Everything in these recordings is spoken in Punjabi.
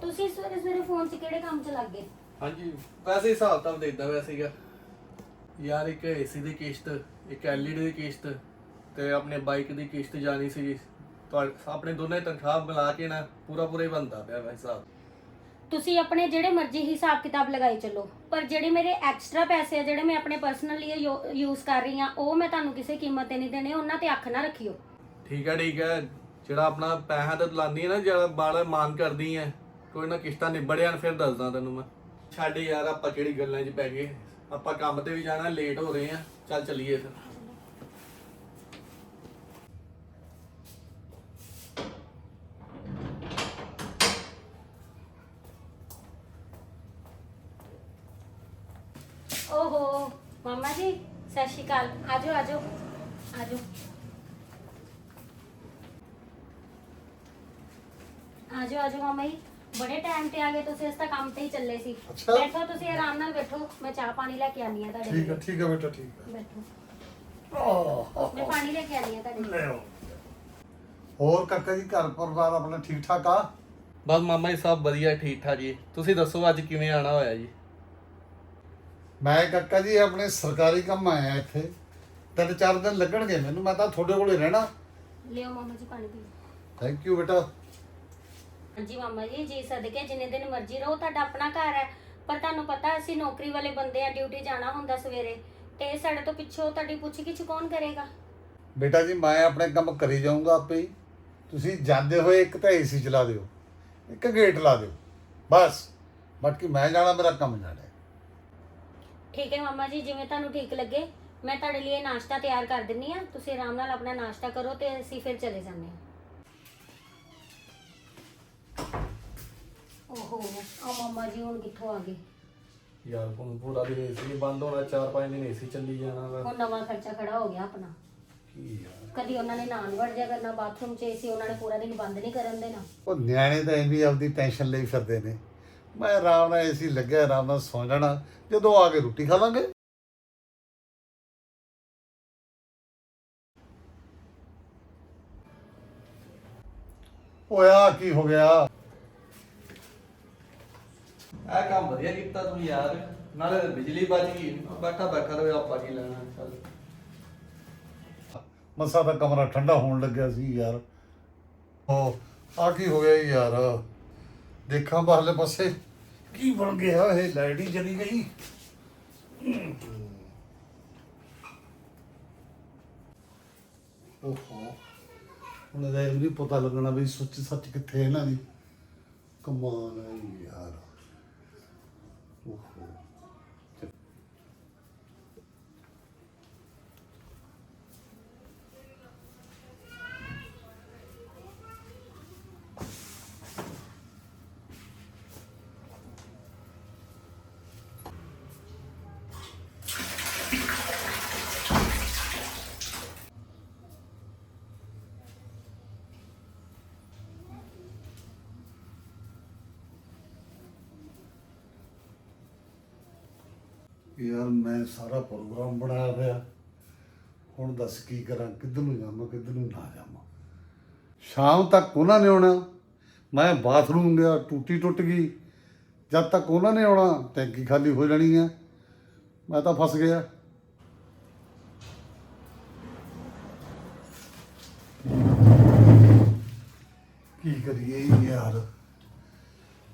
ਤੁਸੀਂ ਸਵੇਰੇ ਸਵੇਰੇ ਫੋਨ 'ਚ ਕਿਹੜੇ ਕੰਮ 'ਚ ਲੱਗ ਗਏ? ਹਾਂਜੀ ਵੈਸੇ ਹੀ ਹਿਸਾਬ ਤਾਂ ਦੇਖਦਾ ਵੈਸੇ ਸੀਗਾ ਯਾਰ ਇੱਕ ਏਸੀ ਦੀ ਕਿਸ਼ਤ ਇੱਕ ਐਲਈਡੀ ਦੀ ਕਿਸ਼ਤ ਤੇ ਆਪਣੇ ਬਾਈਕ ਦੀ ਕਿਸ਼ਤ ਜਾਣੀ ਸੀ ਆਪਣੇ ਦੋਨੇ ਤਨਖਾਹ ਮਿਲਾ ਕੇ ਨਾ ਪੂਰਾ ਪੂਰਾ ਹੀ ਬੰਦਾ ਪਿਆ ਵਾ ਹਿਸਾਬ। ਤੁਸੀਂ ਆਪਣੇ ਜਿਹੜੇ ਮਰਜ਼ੀ ਹਿਸਾਬ ਕਿਤਾਬ ਲਗਾਈ ਚੱਲੋ ਪਰ ਜਿਹੜੇ ਮੇਰੇ ਐਕਸਟਰਾ ਪੈਸੇ ਆ ਜਿਹੜੇ ਮੈਂ ਆਪਣੇ ਪਰਸਨਲ ਯੂਜ਼ ਕਰ ਰਹੀ ਆ ਉਹ ਮੈਂ ਤੁਹਾਨੂੰ ਕਿਸੇ ਕੀਮਤ ਤੇ ਨਹੀਂ ਦੇਣੇ ਉਹਨਾਂ ਤੇ ਅੱਖ ਨਾ ਰੱਖਿਓ। ਠੀਕ ਹੈ ਠੀਕ ਹੈ ਜਿਹੜਾ ਆਪਣਾ ਪੈਸਾ ਤੇ ਲਾਨੀ ਹੈ ਨਾ ਜਿਹੜਾ ਬਾਲਾ ਮਾਨ ਕਰਦੀ ਹੈ ਕੋਈ ਨਾ ਕਿਸ਼ਤਾਂ ਨਿਬੜਿਆ ਫਿਰ ਦੱਸਦਾ ਤੈਨੂੰ ਮੈਂ। ਛੱਡ ਯਾਰ ਆਪਾਂ ਕਿਹੜੀ ਗੱਲਾਂ 'ਚ ਪੈ ਗਏ? ਆਪਾਂ ਕੰਮ ਤੇ ਵੀ ਜਾਣਾ ਲੇਟ ਹੋ ਰਹੇ ਆ। ਚੱਲ ਚੱਲੀਏ ਫਿਰ। ਓਹੋ ਮਾਮਾ ਜੀ ਸਤਿ ਸ਼੍ਰੀ ਅਕਾਲ। ਆਜੋ ਆਜੋ। ਆਜੋ। ਆਜੋ ਆਜੋ ਮਾਮਾ ਜੀ। ਬੜੇ ਟਾਈਮ ਤੇ ਆ ਗਏ ਤੁਸੀਂ ਇਸ ਤਾਂ ਕੰਮ ਤੇ ਹੀ ਚੱਲੇ ਸੀ। ਅੱਛਾ। ਬੈਠੋ ਤੁਸੀਂ ਆਰਾਮ ਨਾਲ ਬੈਠੋ। ਮੈਂ ਚਾਹ ਪਾਣੀ ਲੈ ਕੇ ਆਨੀ ਆ ਤੁਹਾਡੇ ਠੀਕ ਹੈ ਲਈ। ਠੀਕ ਹੈ ਬੇਟਾ ਠੀਕ ਹੈ ਬੈਠੋ। ਮੈਂ ਪਾਣੀ ਲੈ ਕੇ ਆਨੀ ਆ ਤੁਹਾਡੇ ਲਈ। ਲੈ ਆਓ। ਹੋਰ ਕਾਕਾ ਜੀ ਘਰ ਪਰਿਵਾਰ ਆਪਣਾ ਠੀਕ ਠਾਕ ਆ? ਬਸ ਮਾਮਾ ਜੀ ਸਭ ਵਧੀਆ ਠੀਕ ਠਾਕ ਜੀ। ਤੁਸੀਂ ਦੱਸੋ ਅੱਜ ਕਿਵੇਂ ਆਣਾ ਹੋਇਆ ਜੀ? ਮੈਂ ਕਾਕਾ ਜੀ ਆਪਣੇ ਸਰਕਾਰੀ ਕੰਮ ਆਇਆ ਇੱਥੇ। ਤਿੰਨ ਚਾਰ ਦਿਨ ਲੱਗਣਗੇ ਮੈਨੂੰ ਮੈਂ ਤਾਂ ਤੁਹਾਡੇ ਕੋਲੇ ਰਹਿਣਾ। ਲਿਓ ਮਾਮਾ ਜੀ ਪਾਣੀ ਪੀਓ ਥੈਂਕ ਯੂ ਬੇਟਾ। ਹਾਂਜੀ ਮਾਮਾ ਜੀ ਜੀ ਸਦਕੇ ਜਿੰਨੇ ਦਿਨ ਮਰਜ਼ੀ ਰਹੋ ਤੁਹਾਡਾ ਆਪਣਾ ਘਰ ਹੈ। ਪਰ ਤੁਹਾਨੂੰ ਪਤਾ ਅਸੀਂ ਨੌਕਰੀ ਵਾਲੇ ਬੰਦੇ ਆ ਡਿਊਟੀ ਜਾਣਾ ਹੁੰਦਾ ਸਵੇਰੇ। ਤੇ ਸਾਡੇ ਤੋਂ ਪਿੱਛੋਂ ਤੁਹਾਡੀ ਪੁੱਛ ਗਿੱਛ ਕੌਣ ਕਰੇਗਾ? ਬੇਟਾ ਜੀ ਮੈਂ ਆਪਣੇ ਕੰਮ ਕਰੀ ਜਾਊਂਗਾ ਆਪੇ ਹੀ। ਤੁਸੀਂ ਜਾਂਦੇ ਹੋਏ ਇੱਕ ਤਾਂ ਏਸੀ ਚਲਾ ਦਿਓ ਇੱਕ ਗੇਟ ਲਾ ਦਿਓ ਬਸ। ਬਾਕੀ ਮੈਂ ਜਾਣਾ ਮੇਰਾ ਕੰਮ ਜਾਣਾ ਹੈ। ਠੀਕ ਹੈ ਮਾਮਾ ਜੀ ਜਿਵੇਂ ਤੁਹਾਨੂੰ ਠੀਕ ਲੱਗੇ ਮੈਂ ਤੁਹਾਡੇ ਲਈ ਨਾਸ਼ਤਾ ਤਿਆਰ ਕਰ ਦਿੰਨੀ ਆ। ਤੁਸੀਂ ਆਰਾਮ ਨਾਲ ਆਪਣਾ ਨਾਸ਼ਤਾ ਕਰੋ ਤੇ ਅਸੀਂ ਫਿਰ ਚਲੇ ਜਾਂਦੇ ਹਾਂ। ਓਹੋ ਆ ਮਾਮਾ ਜੀ ਹੁਣ ਕਿੱਥੋਂ ਆ ਗਏ? ਯਾਰ ਹੁਣ ਪੂਰਾ ਦਿਨ ਏਸੀ ਬੰਦ ਹੋਣਾ 4-5 ਦਿਨ ਏਸੀ ਚੱਲੀ ਜਾਣਾ ਵਾ। ਹੁਣ ਨਵਾਂ ਖਰਚਾ ਖੜਾ ਹੋ ਗਿਆ ਆਪਣਾ। ਕੀ ਯਾਰ। ਕਦੀ ਉਹਨਾਂ ਨੇ ਨਾਨ ਵੜ ਜਾ ਕਰਨਾ ਬਾਥਰੂਮ 'ਚ ਏਸੀ ਉਹਨਾਂ ਨੇ ਪੂਰਾ ਦਿਨ ਬੰਦ ਨਹੀਂ ਕਰਨ ਦੇਣਾ। ਉਹ ਨਿਆਣੇ ਤਾਂ ਐਵੇਂ ਆਪਦੀ ਟੈਨਸ਼ਨ ਲਈ ਫਿਰਦੇ ਨੇ। ਮੈਂ ਆਰਾਮ ਨਾਲ ਏਸੀ ਲੱਗਿਆ ਆਰਾਮ ਨਾਲ ਸੌਂ ਜਾਣਾ ਜਦੋਂ ਆ ਕੇ ਰੋਟੀ ਖਾ ਲਾਂਗੇ ਓਏ ਆ ਕੀ ਹੋ ਗਿਆ? ਇਹ ਕੰਮ ਵਧੀਆ ਕੀਤਾ ਤੂੰ ਯਾਰ। ਨਾਲੇ ਬਿਜਲੀ ਬਚ ਗਈ। ਬੈਠਾ ਬੈਠਾ ਰਵੇ ਆਪਾਂ ਕੀ ਲੈਣਾ, ਚੱਲ। ਮਸਾ ਦਾ ਕਮਰਾ ਠੰਡਾ ਹੋਣ ਲੱਗਿਆ ਸੀ ਯਾਰ। ਓ ਆ ਕੀ ਹੋ ਗਿਆ ਯਾਰ? ਦੇਖਾਂ ਬਾਹਰਲੇ ਪਾਸੇ। ਕੀ ਬਣ ਗਿਆ? ਇਹ ਲਾਈਟ ਹੀ ਚਲੀ ਗਈ। ਓਹੋ, ਹੁਣ ਇਹਦਾ ਇਹ ਵੀ ਪਤਾ ਲੱਗਣਾ ਵੀ ਸੁੱਚ ਸੱਚ ਕਿੱਥੇ ਹੈ ਇਹਨਾਂ ਦੀ। ਕਮਾਲ ਹੈ ਯਾਰ ਓਹੋ ਯਾਰ ਮੈਂ ਸਾਰਾ ਪ੍ਰੋਗਰਾਮ ਬਣਾਇਆ ਹੋਇਆ। ਹੁਣ ਦੱਸ ਕੀ ਕਰਾਂ, ਕਿੱਧਰ ਨੂੰ ਜਾਵਾਂ, ਕਿੱਧਰ ਨੂੰ ਨਾ ਜਾਵਾਂ। ਸ਼ਾਮ ਤੱਕ ਉਹਨਾਂ ਨੇ ਆਉਣਾ। ਮੈਂ ਬਾਥਰੂਮ ਗਿਆ, ਟੂਟੀ ਟੁੱਟ ਗਈ। ਜਦ ਤੱਕ ਉਹਨਾਂ ਨੇ ਆਉਣਾ, ਟੈਂਕੀ ਖਾਲੀ ਹੋ ਜਾਣੀ ਹੈ ਮੈਂ ਤਾਂ ਫਸ ਗਿਆ। ਕੀ ਕਰੀਏ ਯਾਰ?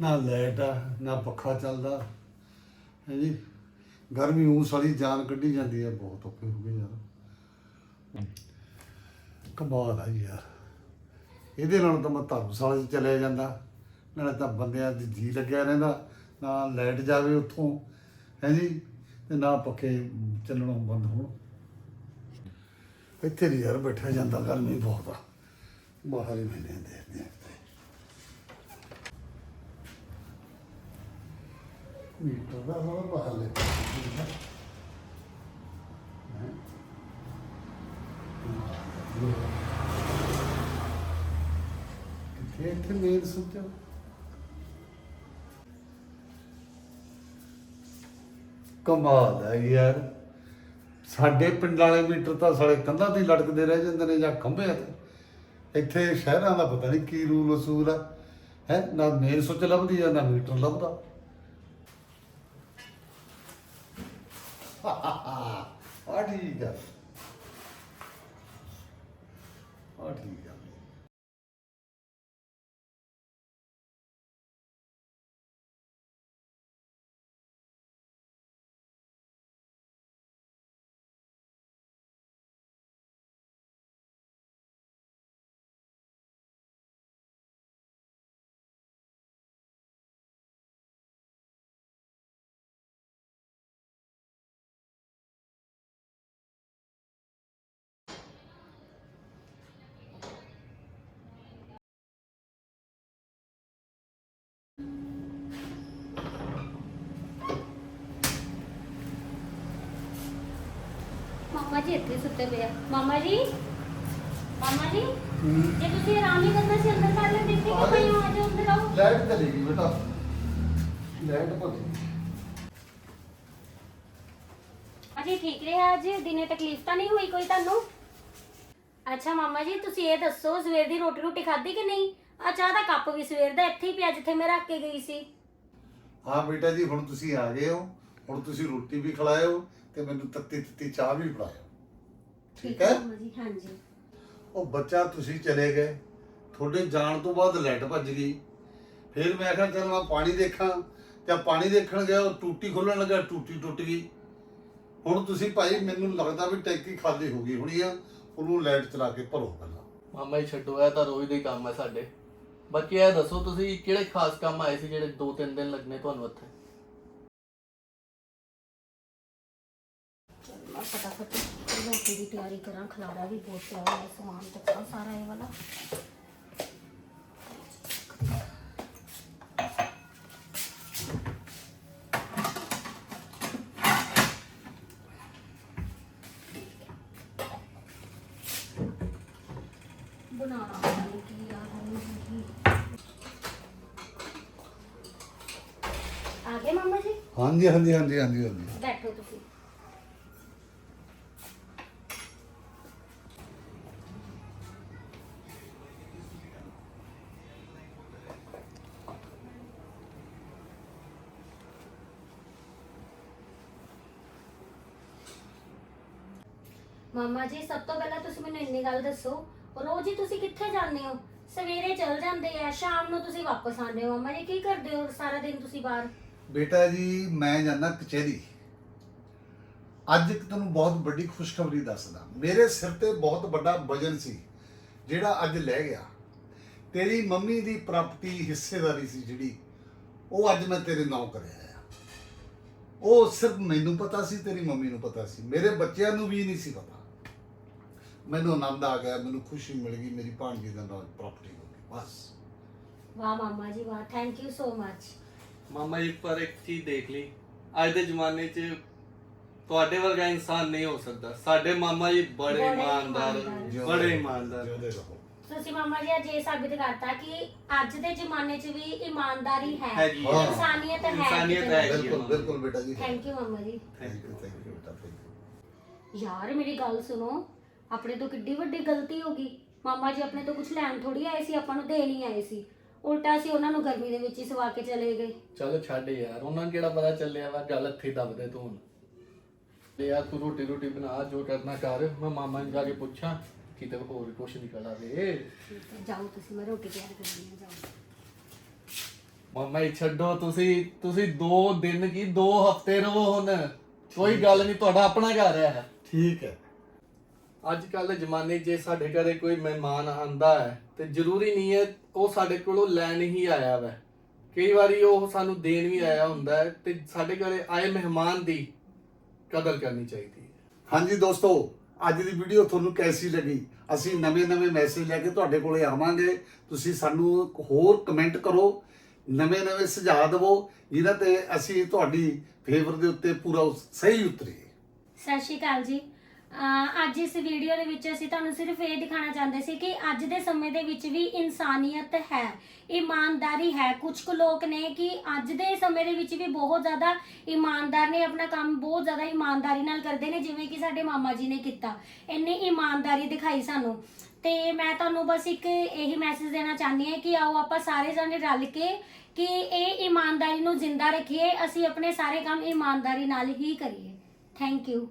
ਨਾ ਲਾਈਟ ਆ, ਨਾ ਪੱਖਾ ਚੱਲਦਾ। ਹੈ ਜੀ? ਗਰਮੀ ਉਹ ਸਾਰੀ ਜਾਨ ਕੱਢੀ ਜਾਂਦੀ ਹੈ, ਬਹੁਤ ਔਖੇ ਹੋ ਗਈ ਯਾਰ। ਕਮਾਲ ਆ ਯਾਰ। ਇਹਦੇ ਨਾਲ ਤਾਂ ਮੈਂ ਧਰਮਸ਼ਾਲਾ 'ਚ ਚਲਿਆ ਜਾਂਦਾ, ਨਾਲੇ ਤਾਂ ਬੰਦਿਆਂ ਦੀ ਜੀ ਲੱਗਿਆ ਰਹਿੰਦਾ, ਨਾ ਲਾਈਟ ਜਾਵੇ ਉੱਥੋਂ, ਹੈ ਜੀ? ਤੇ ਨਾ ਪੱਖੇ ਚੱਲਣੋਂ ਬੰਦ ਹੋਣ। ਇੱਥੇ ਨਹੀਂ ਯਾਰ ਬੈਠਿਆ ਜਾਂਦਾ ਗਰਮੀ ਬਹੁਤ ਆ। ਬਾਹਰ ਹੀ ਮੈਨੇ ਦੇਖਦੇ। ਆ ਮੀਟਰ ਦਾ ਸਾਰਾ ਬਾਹਰ ਲੈ ਕਿੱਥੇ ਇੱਥੇ ਮੇਨ ਸੁੱਤੇ ਹੋ? ਕਮਾਲ ਹੈ ਯਾਰ। ਸਾਡੇ ਪਿੰਡ ਵਾਲੇ ਮੀਟਰ ਤਾਂ ਸਾਲੇ ਕੰਧਾਂ ਤੇ ਹੀ ਲਟਕਦੇ ਰਹਿ ਜਾਂਦੇ ਨੇ ਜਾਂ ਖੰਭਿਆਂ ਤੇ। ਇੱਥੇ ਸ਼ਹਿਰਾਂ ਦਾ ਪਤਾ ਨਹੀਂ ਕੀ ਰੂਲ ਅਸੂਲ ਆ। ਹੈ? ਨਾ ਮੇਨ ਸੁੱਚ ਲੱਭਦੀ ਆ, ਨਾ ਮੀਟਰ ਲੱਭਦਾ। ਆ ਠੀਕ ਆ। ਆ ਠੀਕ ਜੀ ਇੱਥੇ ਸੁੱਤੇ ਪਏ ਆ। ਮਾਮਾ ਜੀ? ਮਾਮਾ ਜੀ? ਜੇ ਤੁਸੀਂ ਆਰਾਮ ਹੀ ਕਰਨਾ ਸੀ ਅੰਦਰ ਕਰ ਲੈਂਦੇ। ਇੱਥੇ ਕਿਉਂ ਪਏ ਹੋ? ਆ ਜਾਓ ਅੰਦਰ ਆਓ। ਲਾਈਟ ਚਲੀ ਗਈ ਬੇਟਾ। ਲਾਈਟ ਭੱਜ ਗਈ। ਅਜੇ ਠੀਕ ਰਿਹਾ ਅੱਜ? ਦਿਨੇ ਤਕਲੀਫ ਤਾਂ ਨਹੀਂ ਹੋਈ ਕੋਈ ਤੁਹਾਨੂੰ? ਅੱਛਾ ਮਾਮਾ ਜੀ ਤੁਸੀਂ ਇਹ ਦੱਸੋ ਸਵੇਰ ਦੀ ਰੋਟੀ ਰੋਟੀ ਖਾਧੀ ਕਿ ਨਹੀਂ? ਆ ਚਾਹ ਦਾ ਕੱਪ ਵੀ ਸਵੇਰ ਦਾ ਇੱਥੇ ਹੀ ਪਿਆ ਜਿੱਥੇ ਮੈਂ ਰੱਖ ਕੇ ਗਈ ਸੀ। ਹਾਂ ਬੇਟਾ ਜੀ ਹੁਣ ਤੁਸੀਂ ਆ ਗਏ ਹੋ। ਹੁਣ ਤੁਸੀਂ ਰੋਟੀ ਵੀ ਖਿਲਾਇਓ ਤੇ ਮੈਨੂੰ ਤੱਤੀ ਤੱਤੀ ਚਾਹ ਵੀ ਪਿਲਾਇਓ। ਠੀਕ ਹੈ? ਮਾਮਾ ਜੀ ਹਾਂਜੀ। ਉਹ ਬੱਚਾ ਤੁਸੀਂ ਚਲੇ ਗਏ ਤੁਹਾਡੇ ਜਾਣ ਤੋਂ ਬਾਅਦ ਲਾਈਟ ਭੱਜ ਗਈ। ਫਿਰ ਮੈਂ ਕਿਹਾ ਚਲ ਮੈਂ ਪਾਣੀ ਦੇਖਾਂ। ਤੇ ਪਾਣੀ ਦੇਖਣ ਗਿਆ ਉਹ ਟੂਟੀ ਖੋਲਣ ਲੱਗਾ ਟੂਟੀ ਟੁੱਟ ਗਈ। ਹੁਣ ਤੁਸੀਂ ਭਾਈ ਮੈਨੂੰ ਲੱਗਦਾ ਵੀ ਟੈਂਕੀ ਖਾਲੀ ਹੋ ਗਈ ਹੋਣੀ ਆ ਉਹਨੂੰ ਲਾਈਟ ਚਲਾ ਕੇ ਭਰੋ ਪਹਿਲਾਂ। ਮਾਮਾ ਜੀ ਛੱਡੋ ਇਹ ਤਾਂ ਰੋਜ਼ ਦਾ ਹੀ ਕੰਮ ਹੈ ਸਾਡੇ। ਬਾਕੀ ਇਹ ਦੱਸੋ ਤੁਸੀਂ ਕਿਹੜੇ ਖਾਸ ਕੰਮ ਆਏ ਸੀ ਜਿਹੜੇ 2-3 ਦਿਨ ਲੱਗਨੇ ਤੁਹਾਨੂੰ ਉੱਥੇ ਚਲ ਮੈਂ ਫਟਾਫਟ ਰੋਟੀ ਦੀ ਤਿਆਰੀ ਕਰਾਂ ਖਲਾਰਾ ਵੀ ਬਹੁਤ ਪਿਆ ਹੋਇਆ ਸਮਾਨ ਚੱਕਾਂ ਸਾਰਾ ਇਹ ਵਾਲਾ। ਬਣਾਉਣਾ ਪਤਾ ਨੀ ਕੀ ਆ ਹੁਣ ਕੀ ਆ ਗਏ ਮੰਮਾ ਜੀ? ਮਾਮਾ ਜੀ, ਸਭ ਤੋਂ ਪਹਿਲਾਂ ਤੁਸੀਂ ਮੈਨੂੰ ਇੰਨੀ ਗੱਲ ਦੱਸੋ ਰੋਜ਼ ਹੀ ਤੁਸੀਂ ਕਿੱਥੇ ਜਾਂਦੇ ਹੋ? ਸਵੇਰੇ ਚਲ ਜਾਂਦੇ ਆ, ਸ਼ਾਮ ਨੂੰ ਤੁਸੀਂ ਵਾਪਸ ਆਉਂਦੇ ਹੋ। ਮਾਮਾ ਜੀ, ਕੀ ਕਰਦੇ ਹੋ ਸਾਰਾ ਦਿਨ ਤੁਸੀਂ ਬਾਹਰ? ਬੇਟਾ ਜੀ, ਮੈਂ ਜਾਂਦਾ ਕਚਹਿਰੀ। ਅੱਜ ਇੱਕ ਤੁਹਾਨੂੰ ਬਹੁਤ ਵੱਡੀ ਖੁਸ਼ਖਬਰੀ ਦੱਸਦਾ। ਮੇਰੇ ਸਿਰ ਤੇ ਬਹੁਤ ਵੱਡਾ ਵਜਨ ਸੀ, ਜਿਹੜਾ ਅੱਜ ਲੈ ਗਿਆ। ਤੇਰੀ ਮੰਮੀ ਦੀ ਪ੍ਰਾਪਰਟੀ ਹਿੱਸੇਦਾਰੀ ਸੀ ਜਿਹੜੀ, ਉਹ ਅੱਜ ਮੈਂ ਤੇਰੇ ਨਾਂ ਕਰਿਆ ਆ। ਉਹ ਸਿਰਫ ਮੈਨੂੰ ਪਤਾ ਸੀ, ਤੇਰੀ ਮੰਮੀ ਨੂੰ ਪਤਾ ਸੀ। ਮੇਰੇ ਬੱਚਿਆਂ ਨੂੰ ਵੀ ਨਹੀਂ ਸੀ ਪਤਾ। ਮੈਨੂੰ ਆਨੰਦ ਆ ਗਿਆ ਮੈਨੂੰ ਖੁਸ਼ੀ ਮਿਲ ਗਈ ਮੇਰੀ ਭਾਣਜੀ ਦਾ ਨਾਲ ਪ੍ਰਾਪਰਟੀ ਹੋ ਗਈ ਬਸ। ਵਾਹ ਮਾਮਾ ਜੀ ਵਾਹ ਥੈਂਕ ਯੂ ਸੋ ਮਚ ਮਾਮਾ ਜੀ ਪਰ ਇੱਕ ਚੀਜ਼ ਦੇਖ ਲਈ ਅੱਜ ਦੇ ਜ਼ਮਾਨੇ 'ਚ ਤੁਹਾਡੇ ਵਰਗਾ ਇਨਸਾਨ ਨਹੀਂ ਹੋ ਸਕਦਾ। ਸਾਡੇ ਮਾਮਾ ਜੀ ਬੜੇ ਬੜੇ ਇਮਾਨਦਾਰ ਇਮਾਨਦਾਰ। ਬੜੇ ਇਮਾਨਦਾਰ। ਜਿਉਂਦੇ ਰਹੋ। ਤੁਸੀਂ ਮਾਮਾ ਜੀ ਅੱਜ ਇਹ ਸਾਬਿਤ ਕਰਤਾ ਕਿ ਅੱਜ ਦੇ ਜ਼ਮਾਨੇ 'ਚ ਵੀ ਇਮਾਨਦਾਰੀ ਹੈ। ਹੈਗੀ। ਇਨਸਾਨੀਅਤ ਹੈ ਇਨਸਾਨੀਅਤ ਹੈਗੀ ਹੈ। ਬਿਲਕੁਲ ਬਿਲਕੁਲ ਬੇਟਾ ਜੀ। ਥੈਂਕ ਯੂ ਮਾਮਾ ਜੀ। ਥੈਂਕ ਯੂ ਥੈਂਕ ਯੂ ਬੇਟਾ ਥੈਂਕ ਯੂ ਯਾਰ ਮੇਰੀ ਗੱਲ ਸੁਣੋ। ਆਪਣੇ ਤੋਂ ਕਿੱਡੀ ਵੱਡੀ ਗਲਤੀ ਹੋ ਗਈ। ਮਾਮਾ ਜੀ ਆਪਣੇ ਤੋਂ ਕੁਝ ਲੈਣ ਥੋੜੀ ਆਏ ਸੀ ਆਪਾਂ ਨੂੰ ਦੇਣ ਹੀ ਆਏ ਸੀ। ਉਲਟਾ ਸੀ ਉਹਨਾਂ ਨੂੰ ਗਰਮੀ ਦੇ ਵਿੱਚ ਹੀ ਸਵਾ ਕੇ ਚਲੇ ਗਏ। ਚਲ ਛੱਡ ਯਾਰ ਉਹਨਾਂ ਨੂੰ ਕਿਹੜਾ ਪਤਾ ਚੱਲਿਆ ਵਾ ਗੱਲ ਇੱਥੇ ਹੀ ਦੱਬਦੇ ਤੂੰ ਹੁਣ। ਲੈ ਯਾਰ ਤੂੰ ਰੋਟੀ ਰੋਟੀ ਬਣਾ ਜੋ ਕਰਨਾ ਕਰ ਮੈਂ ਮਾਮਾ ਨੂੰ ਜਾ ਕੇ ਪੁੱਛਾਂ ਕਿਤੇ ਹੋਰ ਕੁਛ ਨਿਕਲ ਆਵੇ ਠੀਕ ਹੈ, ਜਾਓ ਤੁਸੀਂ ਮੈਂ ਰੋਟੀ ਤਿਆਰ ਕਰਨੀ ਹੈ ਜਾਓ। ਮਾਮਾ ਹੀ ਛੱਡੋ ਤੁਸੀਂ ਤੁਸੀਂ 2 ਦਿਨ ਕੀ 2 ਹਫ਼ਤੇ ਰਹੋ ਹੁਣ। ਕੋਈ ਗੱਲ ਨਹੀਂ ਤੁਹਾਡਾ ਆਪਣਾ ਘਰ ਹੈ। ਠੀਕ ਹੈ। ਅੱਜ ਕੱਲ ਦੇ ਜ਼ਮਾਨੇ 'ਚ ਜੇ ਸਾਡੇ ਘਰੇ ਕੋਈ ਮਹਿਮਾਨ ਆਂਦਾ ਹੈ ਤੇ ਜ਼ਰੂਰੀ ਨਹੀਂ ਹੈ ਉਹ ਸਾਡੇ ਕੋਲੋਂ ਲੈਣ ਹੀ ਆਇਆ ਵੈ। ਕਈ ਵਾਰੀ ਉਹ ਸਾਨੂੰ ਦੇਣ ਵੀ ਆਇਆ ਹੁੰਦਾ ਹੈ ਤੇ ਸਾਡੇ ਘਰੇ ਆਏ ਮਹਿਮਾਨ ਦੀ ਕਦਰ ਕਰਨੀ ਚਾਹੀਦੀ ਹੈ। ਹਾਂਜੀ ਦੋਸਤੋ ਅੱਜ ਦੀ ਵੀਡੀਓ ਤੁਹਾਨੂੰ ਕੈਸੀ ਲੱਗੀ? ਅਸੀਂ ਨਵੇਂ-ਨਵੇਂ ਮੈਸੇਜ ਲੈ ਕੇ ਤੁਹਾਡੇ ਕੋਲੇ ਆਵਾਂਗੇ। ਤੁਸੀਂ ਸਾਨੂੰ ਹੋਰ ਕਮੈਂਟ ਕਰੋ ਨਵੇਂ-ਨਵੇਂ ਸੁਝਾਅ ਦਿਵੋ ਜਿਹਨਾਂ ਤੇ ਅਸੀਂ ਤੁਹਾਡੀ ਫੇਵਰ ਦੇ ਉੱਤੇ ਪੂਰਾ ਸਹੀ ਉਤਰੀਏ। ਸਤਿ ਸ਼੍ਰੀ ਅਕਾਲ ਜੀ। ਅਹ ਅੱਜ ਇਸ ਵੀਡੀਓ ਦੇ ਵਿੱਚ ਅਸੀਂ ਤੁਹਾਨੂੰ ਸਿਰਫ ਇਹ ਦਿਖਾਉਣਾ ਚਾਹੁੰਦੇ ਸੀ ਕਿ ਅੱਜ ਦੇ ਸਮੇਂ ਦੇ ਵਿੱਚ ਵੀ ਇਨਸਾਨੀਅਤ ਹੈ, ਇਮਾਨਦਾਰੀ ਹੈ। ਕੁਝ ਕੁ ਲੋਕ ਨੇ ਕਿ ਅੱਜ ਦੇ ਸਮੇਂ ਦੇ ਵਿੱਚ ਵੀ ਬਹੁਤ ਜ਼ਿਆਦਾ ਇਮਾਨਦਾਰ ਨੇ, ਆਪਣਾ ਕੰਮ ਬਹੁਤ ਜ਼ਿਆਦਾ ਇਮਾਨਦਾਰੀ ਨਾਲ ਕਰਦੇ ਨੇ, ਜਿਵੇਂ ਕਿ ਸਾਡੇ ਮਾਮਾ ਜੀ ਨੇ ਕੀਤਾ। ਇੰਨੀ ਇਮਾਨਦਾਰੀ ਦਿਖਾਈ ਸਾਨੂੰ। ਤੇ ਮੈਂ ਤੁਹਾਨੂੰ ਬਸ ਇੱਕ ਇਹੀ ਮੈਸੇਜ ਦੇਣਾ ਚਾਹੁੰਦੀ ਹਾਂ ਕਿ ਆਓ ਆਪਾਂ ਸਾਰੇ ਜਣੇ ਰਲ ਕੇ ਕਿ ਇਹ ਇਮਾਨਦਾਰੀ ਨੂੰ ਜ਼ਿੰਦਾ ਰੱਖੀਏ, ਅਸੀਂ ਆਪਣੇ ਸਾਰੇ ਕੰਮ ਇਮਾਨਦਾਰੀ ਨਾਲ ਹੀ ਕਰੀਏ। Thank you